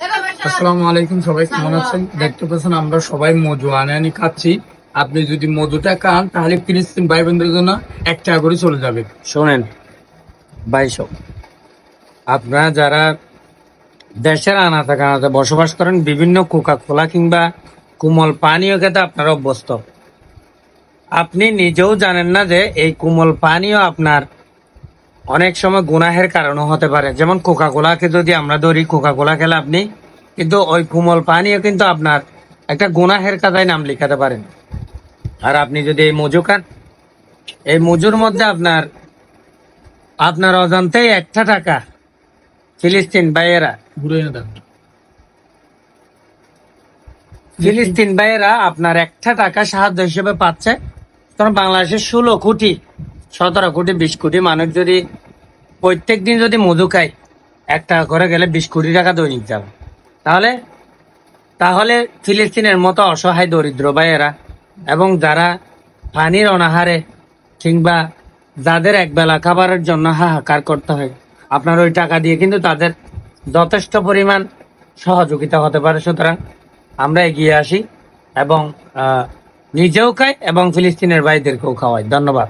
আসসালামু আলাইকুম সবাই কেমন আছেন? দেখতে পাচ্ছেন আমরা সবাই মধু আনে আনি খাচ্ছি। আপনি যদি মধুটা খান তাহলে ফিলিস্তিন ভাই বোনদের জন্য এক টাকা করে চলে যাবে শোনেন বাইশো আপনারা যারা দেশের আনাতে কানাতে বসবাস করেন বিভিন্ন কোকা কোলা কিংবা কোমল পানীয় খেতে আপনারা অভ্যস্ত। আপনি নিজেও জানেন না যে এই কোমল পানীয় আপনার অনেক সময় গুনাহের কারণও হতে পারে। যেমন কোকা কোলাকে যদি আমরা ধরি কোকা কোলা খেলে আপনি কিন্তু ওই কোমল পানীয় কিন্তু আপনার একটা গুনাহের কাদায় নাম লিখাতে পারেন। আর আপনি যদি এই মজু খান এই মজুর মধ্যে আপনার আপনার অজান্তেই একটা টাকা ফিলিস্তিন ভাইয়েরা ফিলিস্তিন ভাইয়েরা আপনার একটা টাকা সাহায্য হিসেবে পাচ্ছে। কারণ বাংলাদেশের ষোলো কোটি সতেরো কোটি, বিশ কোটি মানুষ যদি প্রত্যেক দিন যদি মধু খায়, এক টাকা করে গেলে বিশ কোটি টাকা দৈনিক যাবে। তাহলে তাহলে ফিলিস্তিনের মতো অসহায় দরিদ্র ভাইয়েরা এবং যারা পানির অনাহারে কিংবা যাদের একবেলা খাবারের জন্য হাহাকার করতে হয়, আপনার ওই টাকা দিয়ে কিন্তু তাদের যথেষ্ট পরিমাণ সহযোগিতা হতে পারে। সুতরাং আমরা এগিয়ে আসি এবং নিজেও খাই এবং ফিলিস্তিনের ভাইদেরকেও খাওয়াই। ধন্যবাদ।